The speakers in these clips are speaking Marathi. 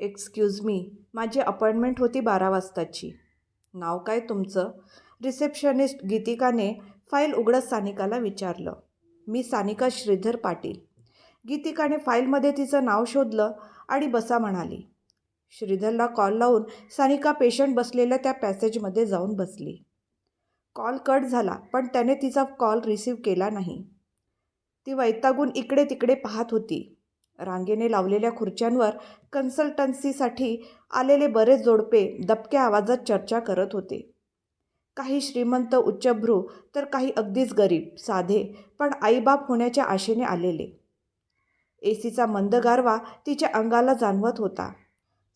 एक्सक्यूज मी माझी अपॉइंटमेंट होती बारा वाजताची. नाव काय तुमचं? रिसेप्शनिस्ट गीतिकाने फाईल उघडत सानिकाला विचारलं. मी सानिका श्रीधर पाटील. गीतिकाने फाईलमध्ये तिचं नाव शोधलं आणि बसा म्हणाली. श्रीधरला कॉल लावून सानिका पेशंट बसलेल्या त्या पॅसेजमध्ये जाऊन बसली. कॉल कट झाला पण त्याने तिचा कॉल रिसीव केला नाही. ती वैतागून इकडे तिकडे पाहत होती. रांगेने लावलेल्या खुर्च्यांवर कन्सल्टन्सीसाठी आलेले बरेच जोडपे दबक्या आवाजात चर्चा करत होते. काही श्रीमंत उच्चभ्रू तर काही अगदीच गरीब साधे पण आईबाप होण्याच्या आशेने आलेले. ए सीचा मंद गारवा तिच्या अंगाला जाणवत होता.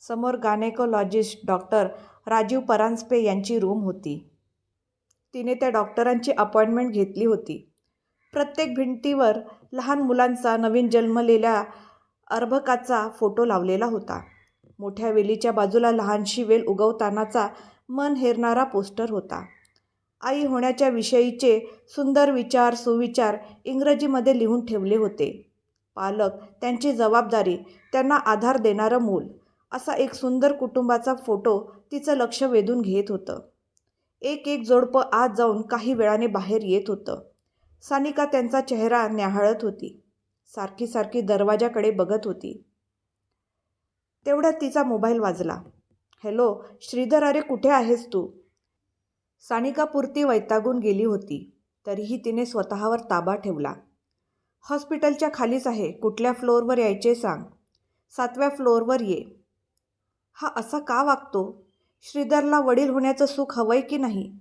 समोर गायनेकोलॉजिस्ट डॉक्टर राजीव परांजपे यांची रूम होती. तिने त्या डॉक्टरांची अपॉइंटमेंट घेतली होती. प्रत्येक भिंतीवर लहान मुलांचा नवीन जन्मलेल्या अर्भकाचा फोटो लावलेला होता. मोठ्या वेलीच्या बाजूला लहानशी वेल उगवतानाचा मन हेरणारा पोस्टर होता. आई होण्याच्या विषयीचे सुंदर विचार सुविचार इंग्रजीमध्ये लिहून ठेवले होते. पालक त्यांची जबाबदारी त्यांना आधार देणारं मूल असा एक सुंदर कुटुंबाचा फोटो तिचं लक्ष वेधून घेत होतं. एक एक जोडपं आत जाऊन काही वेळाने बाहेर येत होतं. सानिका त्यांचा चेहरा न्याहाळत होती. सारखी सारखी दरवाजाकडे बघत होती. तेवढ्यात तिचा मोबाईल वाजला. हॅलो श्रीधर अरे कुठे आहेस तू? सानिका पुरती वैतागून गेली होती. तरीही तिने स्वतःवर ताबा ठेवला. हॉस्पिटलच्या खालीच आहे. कुठल्या फ्लोअरवर यायचे सांग. सातव्या फ्लोअरवर ये. हा असा का वागतो? श्रीधरला वडील होण्याचं सुख हवंय की नाही?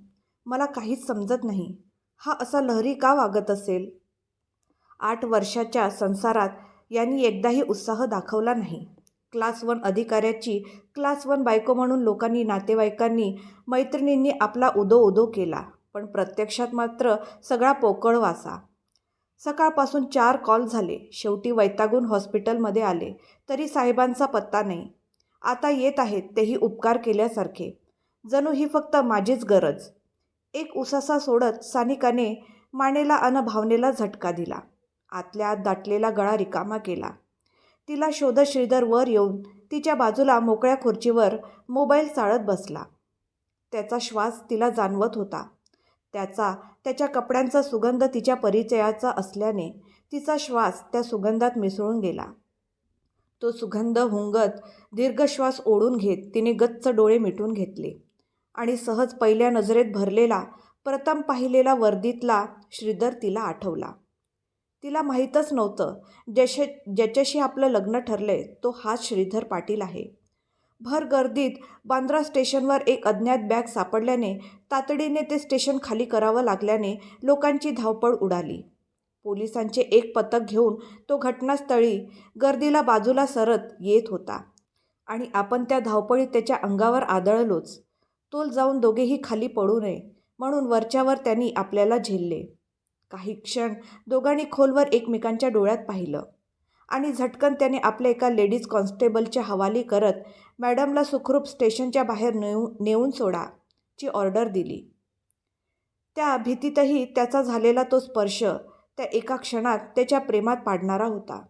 मला काहीच समजत नाही. हा असा लहरी का वागत असेल? आठ वर्षाच्या संसारात यांनी एकदाही उत्साह दाखवला नाही. क्लास वन अधिकाऱ्याची क्लास वन बायको म्हणून लोकांनी नातेवाईकांनी मैत्रिणींनी आपला उदो उदो केला पण प्रत्यक्षात मात्र सगळा पोकळ वासा. सकाळपासून चार कॉल झाले. शेवटी वैतागून हॉस्पिटलमध्ये आले. तरी साहेबांचा पत्ता नाही. आता येत आहेत तेही उपकार केल्यासारखे. जणू ही फक्त माझीच गरज. एक उसासा सोडत सानिकाने मानेला अन भावनेला झटका दिला. आतल्या आत दाटलेला गळा रिकामा केला. तिला शोधत श्रीधर वर येऊन तिच्या बाजूला मोकळ्या खुर्चीवर मोबाईल चाळत बसला. त्याचा श्वास तिला जाणवत होता. त्याचा त्याच्या कपड्यांचा सुगंध तिच्या परिचयाचा असल्याने तिचा श्वास त्या सुगंधात मिसळून गेला. तो सुगंध हुंगत दीर्घश्वास ओढून घेत तिने गच्च डोळे मिटून घेतले आणि सहज पहिल्या नजरेत भरलेला प्रथम पाहिलेला वर्दीतला श्रीधर तिला आठवला. तिला माहीतच नव्हतं. ज्याशे ज्याच्याशी आपलं लग्न ठरले तो हाच श्रीधर पाटील आहे. भर गर्दीत बांद्रा स्टेशनवर एक अज्ञात बॅग सापडल्याने तातडीने ते स्टेशन खाली करावं लागल्याने लोकांची धावपळ उडाली. पोलिसांचे एक पथक घेऊन तो घटनास्थळी गर्दीला बाजूला सरत येत होता आणि आपण त्या धावपळीत त्याच्या अंगावर आदळलोच. तोल जाऊन दोघेही खाली पडू नये म्हणून वरच्यावर त्यांनी आपल्याला झेलले. काही क्षण दोघांनी खोलवर एकमेकांच्या डोळ्यात पाहिलं. आणि झटकन त्याने आपल्या एका लेडीज कॉन्स्टेबलच्या हवाली करत मॅडमला सुखरूप स्टेशनच्या बाहेर नेऊ नेऊन सोडा ची ऑर्डर दिली. त्या भीतीतही त्याचा झालेला तो स्पर्श त्या एका क्षणात त्याच्या प्रेमात पाडणारा होता.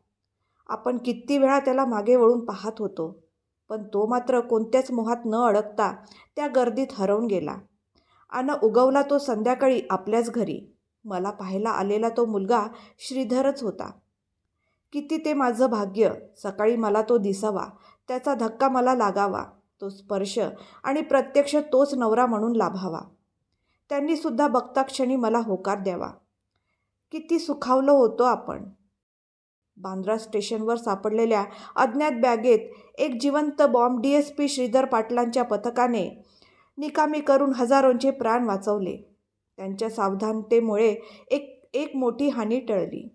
आपण किती वेळा त्याला मागे वळून पाहत होतो पण तो मात्र कोणत्याच मोहात न अडकता त्या गर्दीत हरवून गेला. आणि उगवला तो संध्याकाळी आपल्याच घरी. मला पाहायला आलेला तो मुलगा श्रीधरच होता. किती ते माझं भाग्य. सकाळी मला तो दिसावा. त्याचा धक्का मला लागावा. तो स्पर्श आणि प्रत्यक्ष तोच नवरा म्हणून लाभावा. त्यांनीसुद्धा बघता क्षणी मला होकार द्यावा. किती सुखावलं होतो आपण. बांद्रा स्टेशनवर सापडलेल्या अज्ञात बॅगेत एक जिवंत bomb D S P Shridhar पाटलांच्या पथकाने निकामी करून हजारोंचे प्राण वाचवले. त्यांच्या सावधानतेमुळे एक एक मोठी हानी टळली.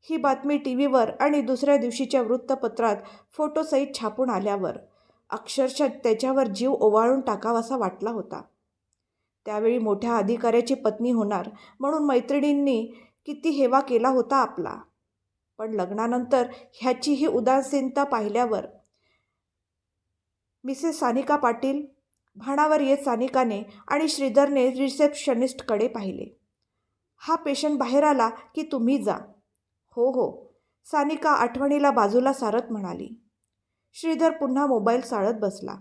ही बातमी टी व्हीवर आणि दुसऱ्या दिवशीच्या वृत्तपत्रात फोटोसहित छापून आल्यावर अक्षरशः त्याच्यावर जीव ओवाळून टाकावासा वाटला होता. त्यावेळी मोठ्या अधिकाऱ्याची पत्नी होणार म्हणून मैत्रिणींनी किती हेवा केला होता आपला. पण लग्नानंतर ह्याची ही उदासीनता पाहिल्यावर मिसेस सानिका पाटील भाणावर येत सानिकाने आणि श्रीधरने रिसेप्शनिस्टकडे पाहिले. हा पेशंट बाहेर आला की तुम्ही जा. हो हो. सानिका आठवणीला बाजूला सारत म्हणाली. श्रीधर पुन्हा मोबाईल चाळत बसला.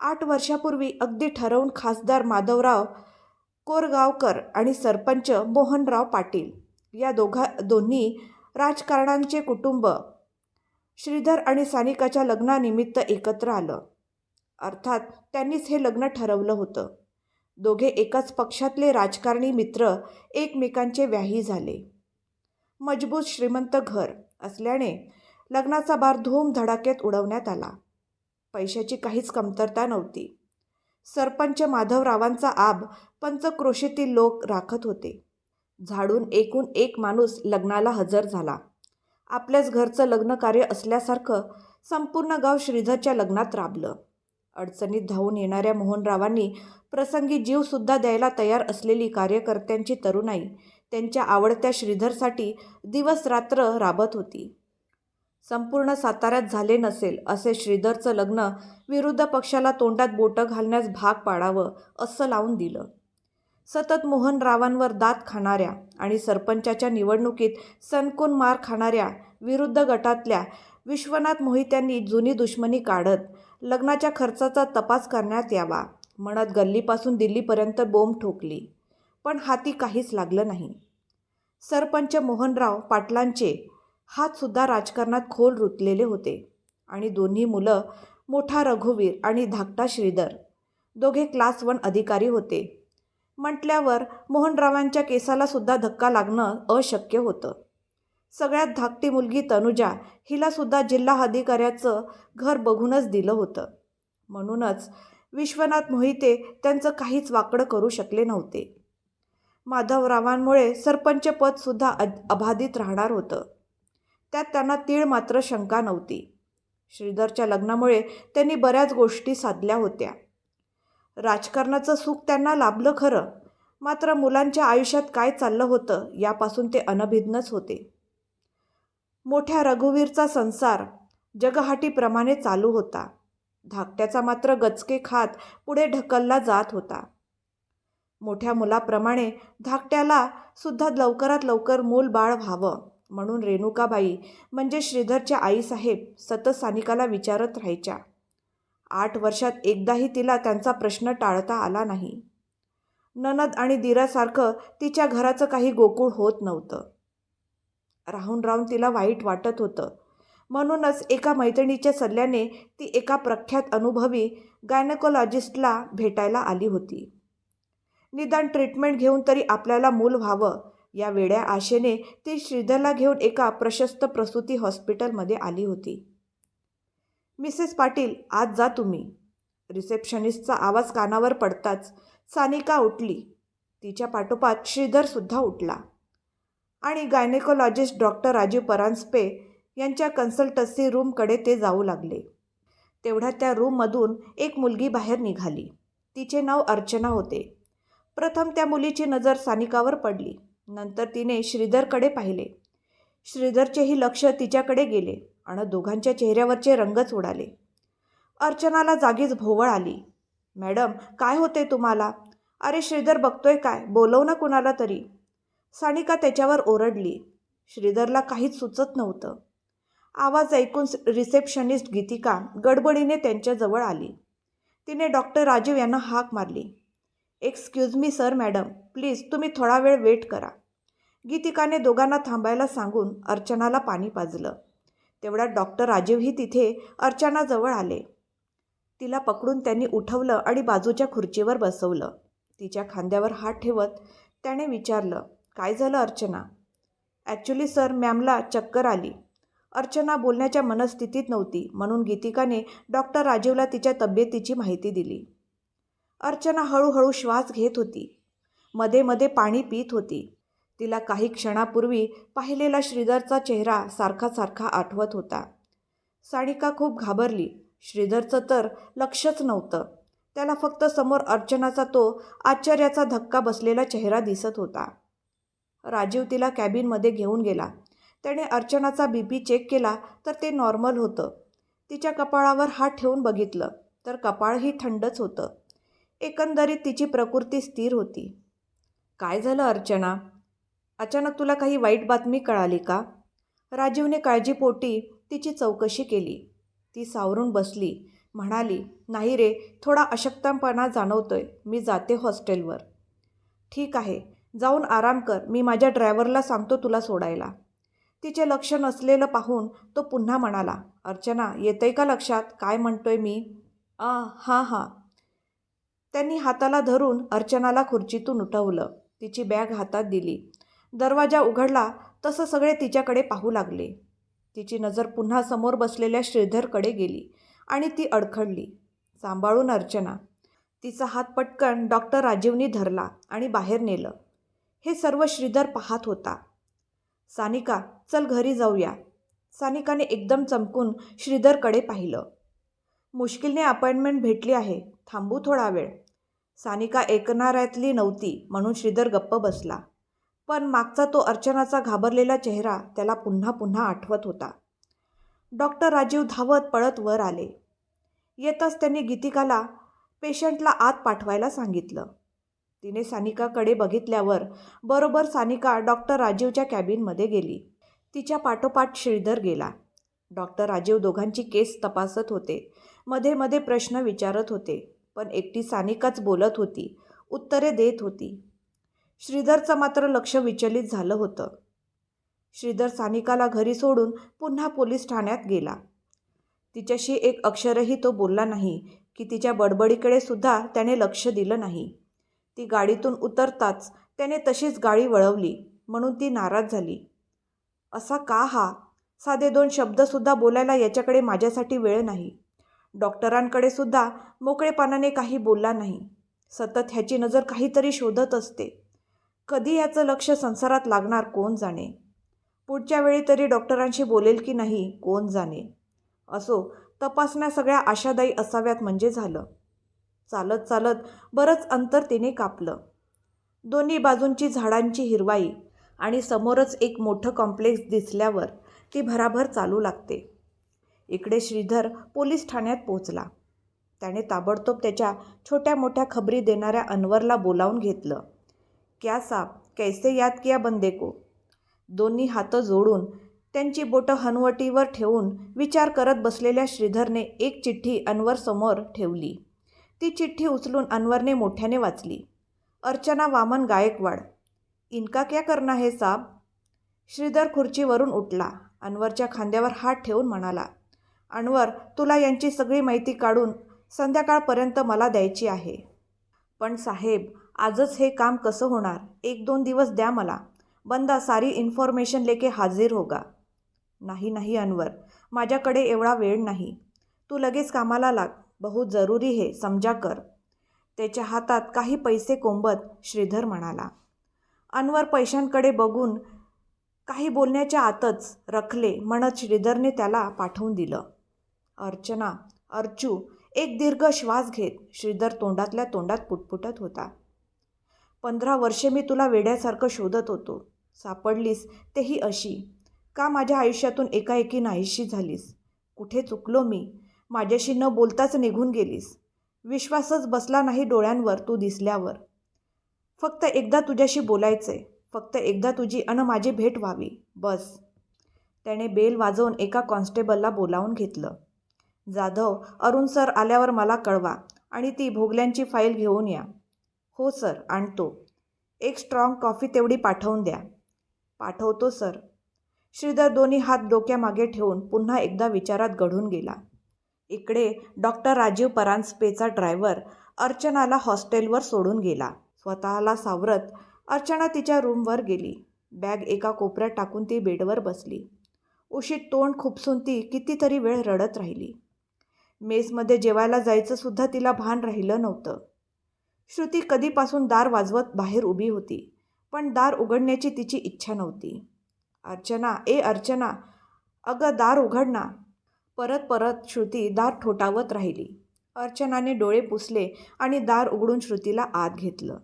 आठ वर्षापूर्वी अगदी ठरवून खासदार माधवराव कोरगावकर आणि सरपंच मोहनराव पाटील या दोघा दोन्ही राजकारणांचे कुटुंब श्रीधर आणि सानिकाच्या लग्नानिमित्त एकत्र आलं. अर्थात त्यांनीच हे लग्न ठरवलं होतं. दोघे एकाच पक्षातले राजकारणी मित्र एकमेकांचे व्याही झाले. मजबूत श्रीमंत घर असल्याने लग्नाचा बार धूमधडाक्यात उडवण्यात आला. पैशाची काहीच कमतरता नव्हती. सरपंच माधवरावांचा आब पंचक्रोशीतील लोक राखत होते. झाडून एकूण एक माणूस लग्नाला हजर झाला. आपल्याच घरचं लग्नकार्य असल्यासारखं संपूर्ण गाव श्रीधरच्या लग्नात राबलं. अडचणीत धावून येणाऱ्या मोहनरावांनी प्रसंगी जीवसुद्धा द्यायला तयार असलेली कार्यकर्त्यांची तरुणाई त्यांच्या आवडत्या श्रीधरसाठी दिवस रात्र राबत होती. संपूर्ण साताऱ्यात झाले नसेल असे श्रीधरचं लग्न विरुद्ध पक्षाला तोंडात बोटं घालण्यास भाग पाडावं असं लावून दिलं. सतत मोहनरावांवर दात खाणाऱ्या आणि सरपंचाच्या निवडणुकीत सनकून मार खाणाऱ्या विरुद्ध गटातल्या विश्वनाथ मोहित्यांनी जुनी दुश्मनी काढत लग्नाच्या खर्चाचा तपास करण्यात यावा म्हणत गल्लीपासून दिल्लीपर्यंत बोंब ठोकली. पण हाती काहीच लागलं नाही. सरपंच मोहनराव पाटलांचे हातसुद्धा राजकारणात खोल रुतलेले होते आणि दोन्ही मुलं मोठा रघुवीर आणि धाकटा श्रीधर. दोघे क्लास वन अधिकारी होते. म्हटल्यावर मोहनरावांच्या केसाला सुद्धा धक्का लागणं अशक्य होतं. सगळ्यात धाकटी मुलगी तनुजा हिलासुद्धा जिल्हा अधिकाऱ्याचं घर बघूनच दिलं होतं. म्हणूनच विश्वनाथ मोहिते त्यांचं काहीच वाकडं करू शकले नव्हते. माधवरावांमुळे सरपंचपदसुद्धा अ अबाधित राहणार होतं. त्यात त्यांना तीळ मात्र शंका नव्हती. श्रीधरच्या लग्नामुळे त्यांनी बऱ्याच गोष्टी साधल्या होत्या. राजकारणाचं सुख त्यांना लाभलं खरं. मात्र मुलांच्या आयुष्यात काय चाललं होतं यापासून ते अनभिज्ञच होते. मोठ्या रघुवीरचा संसार जगहाटीप्रमाणे चालू होता. धाकट्याचा मात्र गचके खात पुढे ढकलला जात होता. मोठ्या मुलाप्रमाणे धाकट्याला सुद्धा लवकरात लवकर मूल बाळ व्हावं म्हणून रेणुकाबाई म्हणजे श्रीधरच्या आईसाहेब सतत सानिकाला विचारत राहायच्या. आठ वर्षात एकदाही तिला त्यांचा प्रश्न टाळता आला नाही. ननद आणि दिरासारखं तिच्या घराचं काही गोकुळ होत नव्हतं. राहून राहून तिला वाईट वाटत होतं. म्हणूनच एका मैत्रिणीच्या सल्ल्याने ती एका प्रख्यात अनुभवी गायनकोलॉजिस्टला भेटायला आली होती. निदान ट्रीटमेंट घेऊन तरी आपल्याला मूल व्हावं या वेड्या आशेने ती श्रीधरला घेऊन एका प्रशस्त प्रसूती हॉस्पिटलमध्ये आली होती. मिसेस पाटील आज जा तुम्ही. रिसेप्शनिस्टचा आवाज कानावर पडताच सानिका उठली. तिच्या पाठोपाठ श्रीधरसुद्धा उठला. आणि गायनेकोलॉजिस्ट डॉक्टर राजीव परांजपे यांच्या कन्सल्टन्सी रूमकडे ते जाऊ लागले. तेवढ्या त्या रूममधून एक मुलगी बाहेर निघाली. तिचे नाव अर्चना होते. प्रथम त्या मुलीची नजर सानिकावर पडली. नंतर तिने श्रीधरकडे पाहिले. श्रीधरचेही लक्ष तिच्याकडे गेले. आणि दोघांच्या चेहऱ्यावरचे रंगच उडाले अर्चनाला जागीच भोवळ आली. मॅडम काय होते तुम्हाला? अरे श्रीधर बघतोय काय? बोलव ना कुणाला तरी. सानिका त्याच्यावर ओरडली. श्रीधरला काहीच सुचत नव्हतं. आवाज ऐकून रिसेप्शनिस्ट गीतिका गडबडीने त्यांच्याजवळ आली. तिने डॉक्टर राजीव यांना हाक मारली. Excuse me sir madam. Please तुम्ही थोडा वेळ वेट करा. गीतिकाने दोघांना थांबायला सांगून अर्चनाला पाणी पाजलं. तेवढ्यात डॉक्टर राजीवही तिथे अर्चनाजवळ आले. तिला पकडून त्यांनी उठवलं आणि बाजूच्या खुर्चीवर बसवलं. तिच्या खांद्यावर हात ठेवत त्याने विचारलं काय झालं अर्चना? ॲक्च्युली सर मॅमला चक्कर आली. अर्चना बोलण्याच्या मनस्थितीत नव्हती म्हणून गीतिकाने डॉक्टर राजीवला तिच्या तब्येतीची माहिती दिली. अर्चना हळूहळू श्वास घेत होती. मध्ये मध्ये पाणी पित होती. तिला काही क्षणापूर्वी पाहिलेला श्रीधरचा चेहरा सारखा सारखा आठवत होता. सानिका खूप घाबरली. श्रीधरचं तर लक्षच नव्हतं. त्याला फक्त समोर अर्चनाचा तो आश्चर्याचा धक्का बसलेला चेहरा दिसत होता. राजीव तिला कॅबिनमध्ये घेऊन गेला. त्याने अर्चनाचा बी पी चेक केला तर ते नॉर्मल होतं. तिच्या कपाळावर हात ठेवून बघितलं तर कपाळही थंडच होतं. एकंदरीत तिची प्रकृती स्थिर होती. काय झालं अर्चना? अचानक तुला काही वाईट बातमी कळाली का? राजीवने काळजीपोटी तिची चौकशी केली. ती सावरून बसली. म्हणाली नाही रे थोडा अशक्तपणा जाणवतोय. मी जाते हॉस्टेलवर. ठीक आहे. जाऊन आराम कर. मी माझ्या ड्रायव्हरला सांगतो तुला सोडायला. तिचे लक्ष नसलेलं पाहून तो पुन्हा म्हणाला अर्चना येतंय का लक्षात? काय म्हणतोय मी? आ हां हां. त्यांनी हाताला धरून अर्चनाला खुर्चीतून उठवलं. तिची बॅग हातात दिली. दरवाजा उघडला तसं सगळे तिच्याकडे पाहू लागले. तिची नजर पुन्हा समोर बसलेल्या श्रीधरकडे गेली आणि ती अडखडली सांभाळून अर्चना. तिचा हात पटकन डॉक्टर राजीवनी धरला आणि बाहेर नेलं. हे सर्व श्रीधर पाहत होता. सानिका चल घरी जाऊया. सानिकाने एकदम चमकून श्रीधरकडे पाहिलं. मुश्किलने अपॉइंटमेंट भेटली आहे थांबू थोडा वेळ. सानिका ऐकणाऱ्यातली नव्हती म्हणून श्रीधर गप्प बसला. पण मागचा तो अर्चनाचा घाबरलेला चेहरा त्याला पुन्हा पुन्हा आठवत होता. डॉक्टर राजीव धावत पळत वर आले. येताच त्यांनी गीतिकाला पेशंटला आत पाठवायला सांगितलं. तिने सानिकाकडे बघितल्यावर बरोबर सानिका डॉक्टर राजीवच्या कॅबिनमध्ये गेली. तिच्या पाठोपाठ श्रीधर गेला. डॉक्टर राजीव दोघांची केस तपासत होते. मध्ये मध्ये प्रश्न विचारत होते. पण एकटी सानिकाच बोलत होती. उत्तरे देत होती. श्रीधरचं मात्र लक्ष विचलित झालं होतं. श्रीधर सानिकाला घरी सोडून पुन्हा पोलीस ठाण्यात गेला. तिच्याशी एक अक्षरही तो बोलला नाही की तिच्या बडबडीकडे सुद्धा त्याने लक्ष दिलं नाही. ती गाडीतून उतरताच त्याने तशीच गाडी वळवली म्हणून ती नाराज झाली. असा का हा? साधे दोन शब्दसुद्धा बोलायला याच्याकडे माझ्यासाठी वेळ नाही. डॉक्टरांकडे सुद्धा मोकळेपणाने काही बोलला नाही. सतत ह्याची नजर काहीतरी शोधत असते. कधी याचं लक्ष संसारात लागणार कोण जाणे? पुढच्या वेळी तरी डॉक्टरांशी बोलेल की नाही कोण जाणे? असो तपासण्या सगळ्या आशादायी असाव्यात म्हणजे झालं. चालत चालत बरंच अंतर तिने कापलं. दोन्ही बाजूंची झाडांची हिरवाई आणि समोरच एक मोठं कॉम्प्लेक्स दिसल्यावर ती भराभर चालू लागते. इकडे श्रीधर पोलीस ठाण्यात पोचला त्याने ताबडतोब त्याच्या छोट्या मोठ्या खबरी देणाऱ्या अनवरला बोलावून घेतलं. क्या साब कैसे याद किया बंदे को दोन्ही हातं जोडून त्यांची बोटं हनवटीवर ठेवून विचार करत बसलेल्या श्रीधरने एक चिठ्ठी अन्वर समोर ठेवली. ती चिठ्ठी उचलून अनवरने मोठ्याने वाचली. अर्चना वामन गायकवाड. इनका क्या करना है साब श्रीधर खुर्चीवरून उठला. अनवरच्या खांद्यावर हात ठेवून म्हणाला अनवर तुला यांची सगळी माहिती काढून संध्याकाळपर्यंत मला द्यायची आहे. पण साहेब आजच हे काम कसं होणार? एक दोन दिवस द्या मला. बंदा सारी इन्फॉर्मेशन लेके हाजीर होगा. नाही नाही अनवर. माझ्याकडे एवढा वेळ नाही. तू लगेच कामाला लाग. बहुत जरुरी हे. समजा कर. त्याच्या हातात काही पैसे कोंबत श्रीधर म्हणाला. अनवर पैशांकडे बघून काही बोलण्याच्या आतच रखले म्हणत श्रीधरने त्याला पाठवून दिलं. अर्चना अर्चू एक दीर्घ श्वास घेत श्रीधर तोंडातल्या तोंडात पुटपुटत होता. पंधरा वर्षे मी तुला वेड्यासारखं शोधत होतो. सापडलीस तेही अशी. का माझ्या आयुष्यातून एकाएकी नाहीशी झालीस? कुठे चुकलो मी? माझ्याशी न बोलताच निघून गेलीस. विश्वासच बसला नाही डोळ्यांवर तू दिसल्यावर. फक्त एकदा तुझ्याशी बोलायचंय. फक्त एकदा तुझी अन माझी भेट व्हावी. बस. त्याने बेल वाजवून एका कॉन्स्टेबलला बोलावून घेतलं. जाधव अरुण सर आल्यावर मला कळवा आणि ती भोगल्यांची फाईल घेऊन या. हो सर आणतो. एक स्ट्रॉंग कॉफी तेवढी पाठवून द्या. पाठवतो सर. श्रीधर दोन्ही हात डोक्यामागे ठेवून पुन्हा एकदा विचारात घडून गेला. इकडे डॉक्टर राजीव परांजपेचा ड्रायव्हर अर्चनाला हॉस्टेलवर सोडून गेला. स्वतःला सावरत अर्चना तिच्या रूमवर गेली. बॅग एका कोपऱ्यात टाकून ती बेडवर बसली. उशीत तोंड खुपसून ती कितीतरी वेळ रडत राहिली. मेसमध्ये जेवायला जायचं सुद्धा तिला भान राहिलं नव्हतं. श्रुती कधीपासून दार वाजवत बाहेर उभी होती पण दार उघडण्याची तिची इच्छा नव्हती. अर्चना ए अर्चना अगं दार उघड ना. परत परत श्रुती दार ठोठावत राहिली. अर्चनाने डोळे पुसले आणि दार उघडून श्रुतीला आत घेतलं.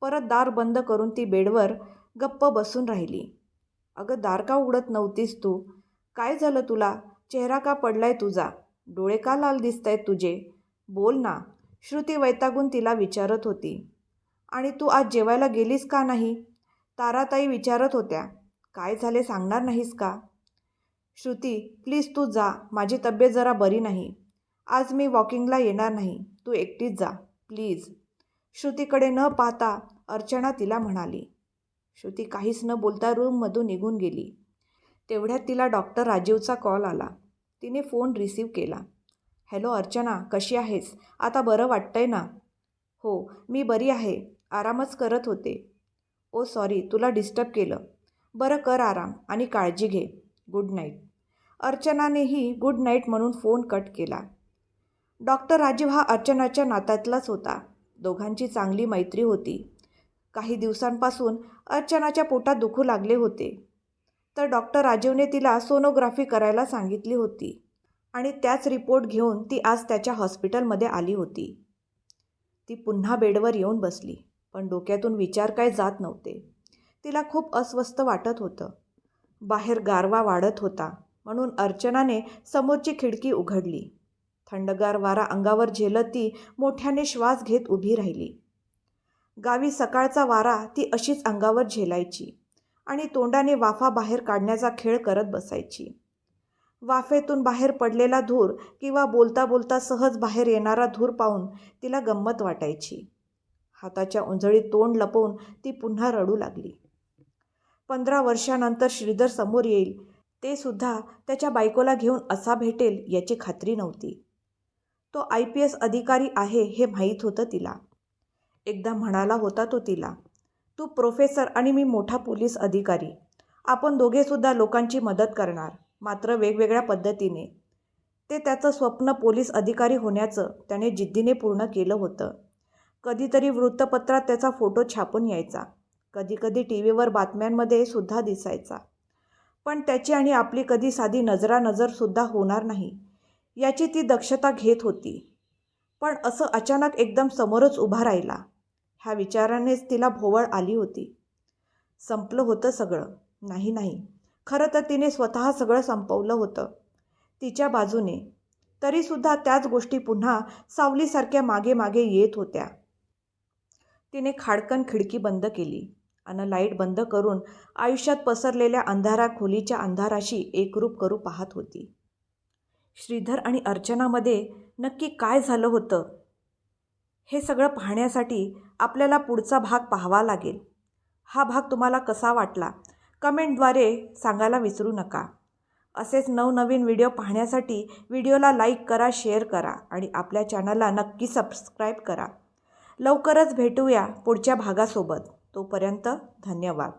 परत दार बंद करून ती बेडवर गप्प बसून राहिली. अगं दार का उघडत नव्हतीस तू? काय झालं तुला? चेहरा का पडलाय तुझा? डोळे का लाल दिसत आहेत तुझे? बोल ना. श्रुती वैतागून तिला विचारत होती. आणि तू आज जेवायला गेलीस का नाही? ताराताई विचारत होत्या. काय झाले सांगणार नाहीस का? श्रुती प्लीज तू जा. माझी तब्येत जरा बरी नाही. आज मी वॉकिंगला येणार नाही. तू एकटीच जा. प्लीज. श्रुतीकडे न पाहता अर्चना तिला म्हणाली. श्रुती काहीच न बोलता रूममधून निघून गेली. तेवढ्यात तिला डॉक्टर राजीवचा कॉल आला. तिने फोन रिसीव केला. हॅलो अर्चना कशी आहेस? आता बरं वाटतंय ना? हो मी बरी आहे. आरामच करत होते. ओ सॉरी तुला डिस्टर्ब केलं. बरं कर आराम आणि काळजी घे. Good night. अर्चनानेही गुड नाईट म्हणून फोन कट केला. डॉक्टर राजीव हा अर्चनाच्या नात्यातलाच होता. दोघांची चांगली मैत्री होती. काही दिवसांपासून अर्चनाच्या पोटात दुखू लागले होते. तर डॉक्टर राजीवने तिला सोनोग्राफी करायला सांगितली होती. आणि त्याच रिपोर्ट घेऊन ती आज त्याच्या हॉस्पिटलमध्ये आली होती. ती पुन्हा बेडवर येऊन बसली पण डोक्यातून विचार काय जात नव्हते. तिला खूप अस्वस्थ वाटत होतं. बाहेर गारवा वाढत होता म्हणून अर्चनाने समोरची खिडकी उघडली. थंडगार वारा अंगावर झेलत ती मोठ्याने श्वास घेत उभी राहिली. गावी सकाळचा वारा ती अशीच अंगावर झेलायची आणि तोंडाने वाफा बाहेर काढण्याचा खेळ करत बसायची. वाफेतून बाहेर पडलेला धूर किंवा बोलता बोलता सहज बाहेर येणारा धूर पाहून तिला गंमत वाटायची. हाताच्या उंजळीत तोंड लपवून ती पुन्हा रडू लागली. पंधरा वर्षानंतर श्रीधर समोर येईल. ते सुद्धा त्याच्या बायकोला घेऊन असा भेटेल याची खात्री नव्हती. तो आय पी एस अधिकारी आहे हे माहीत होतं तिला. एकदा म्हणाला होता तो तिला तू प्रोफेसर आणि मी मोठा पोलीस अधिकारी. आपण दोघेसुद्धा लोकांची मदत करणार. मात्र वेगवेगळ्या पद्धतीने. ते त्याचं स्वप्न पोलीस अधिकारी होण्याचं त्याने जिद्दीने पूर्ण केलं होतं. कधीतरी वृत्तपत्रात त्याचा फोटो छापून यायचा. कधीकधी टी व्हीवर बातम्यांमध्ये सुद्धा दिसायचा. पण त्याची आणि आपली कधी साधी नजरानजरसुद्धा होणार नाही याची ती दक्षता घेत होती. पण असं अचानक एकदम समोरच उभा राहिला. ह्या विचारानेच तिला भोवळ आली होती. संपलं होतं सगळं. नाही नाही. खरं तर तिने स्वतः सगळं संपवलं होतं. तिच्या बाजूने. तरीसुद्धा त्याच गोष्टी पुन्हा सावलीसारख्या मागे मागे येत होत्या. तिने खाडकन खिडकी बंद केली आणि लाइट बंद करून आयुष्यात पसरलेल्या अंधारा खोलीच्या अंधाराशी एकरूप करू पाहत होती. श्रीधर आणि अर्चनामध्ये नक्की काय झालं होतं? हे सगळं पाहण्यासाठी आपल्याला पुढचा भाग पाहावा लागेल. हा भाग तुम्हाला कसा वाटला? कमेंटद्वारे सांगायला विसरू नका. असेच नवनवीन व्हिडिओ पाहण्यासाठी व्हिडिओला लाईक करा शेअर करा आणि आपल्या चॅनलला नक्की सबस्क्राईब करा. लवकरच भेटूया पुढच्या भागासोबत. तोपर्यंत धन्यवाद.